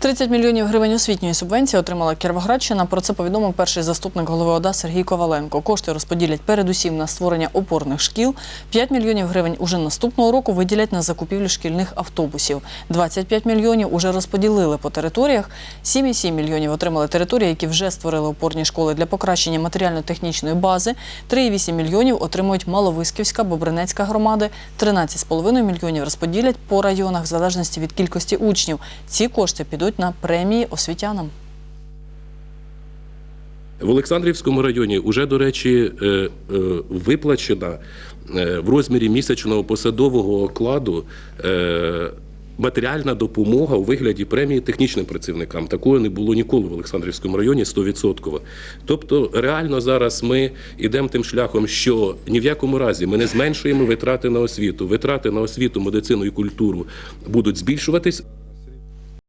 30 мільйонів гривень освітньої субвенції отримала Кіровоградщина. Про це повідомив перший заступник голови ОДА Сергій Коваленко. Кошти розподілять передусім на створення опорних шкіл. 5 мільйонів гривень уже наступного року виділять на закупівлю шкільних автобусів. 25 мільйонів уже розподілили по територіях. 7,7 мільйонів отримали території, які вже створили опорні школи для покращення матеріально-технічної бази. 3,8 мільйонів отримують Маловисківська, Бобринецька громади. 13,5 мільйонів розподілять по районах в залежності від кількості учнів. Ці кошти підуть на премії освітянам. В Олександрівському районі вже, до речі, е, е, виплачена е, в розмірі місячного посадового окладу матеріальна допомога у вигляді премії технічним працівникам. Такого не було ніколи в Олександрівському районі 100%. Тобто, реально зараз ми йдемо тим шляхом, що ні в якому разі ми не зменшуємо витрати на освіту. Витрати на освіту, медицину і культуру будуть збільшуватись.